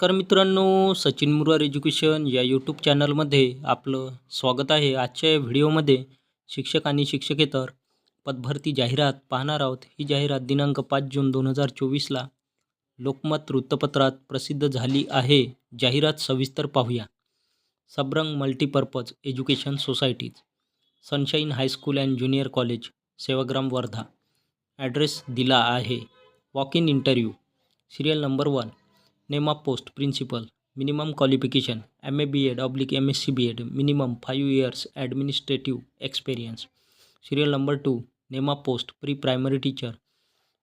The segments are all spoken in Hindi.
तर मित्रांनो सचिन मुरार एज्युकेशन या यूट्यूब चॅनलमध्ये आपलं स्वागत आहे आजच्या या व्हिडिओमध्ये शिक्षक आणि शिक्षकेतर पदभरती जाहिरात पाहणार आहोत ही जाहिरात दिनांक पाच जून दोन हजार चोवीसला लोकमत वृत्तपत्रात प्रसिद्ध झाली आहे जाहिरात सविस्तर पाहूया Sabrang multipurpose education societies sunshine high school and junior college Sevagram Wardha address दिला आहे walk in interview serial number one name of post principal minimum qualification M A B Ed oblique M S C B Ed minimum five years administrative experience serial number two name of post pre primary teacher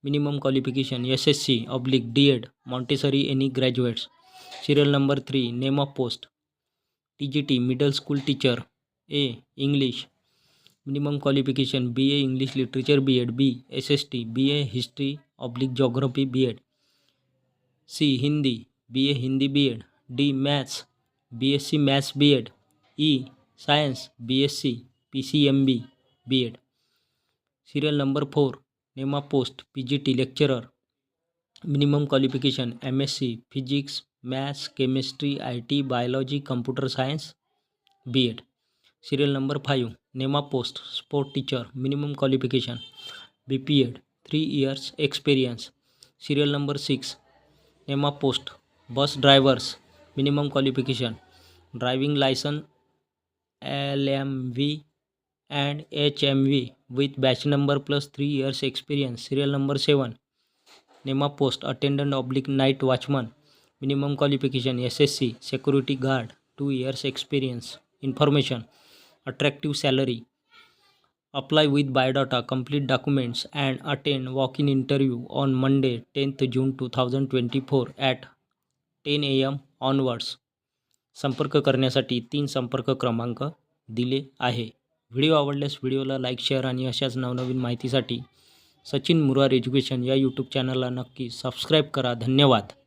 minimum qualification S S C oblique D Ed Montessori any graduates serial number three name of post T G T middle school teacher A English minimum qualification B A English literature B Ed B S S T B A history oblique geography B Ed C Hindi B A Hindi B Ed D maths B S C maths B Ed E science B S C C P M B B Ed serial number four name of post T lecturer minimum qualification C physics maths chemistry T biology computer science B Ed serial number five name of post sport teacher minimum qualification B P Ed three years experience serial number six EMA post, bus drivers, minimum qualification, driving license LMV and HMV with batch number plus 3 years experience, serial number 7. EMA post, attendant / night watchman, minimum qualification SSC, security guard, 2 years experience. Information, attractive salary, apply with attend complete documents and attend walk-in interview on Monday 10th June 2024 at 10 a.m. onwards. संपर्क करण्यासाठी तीन संपर्क क्रमांक दिले आहे व्हिडिओ आवडल्यास व्हिडिओला लाईक शेअर आणि अशाच नवनवीन माहितीसाठी सचिन मुरार एज्युकेशन या यूट्यूब चॅनलला नक्की सबस्क्राईब करा धन्यवाद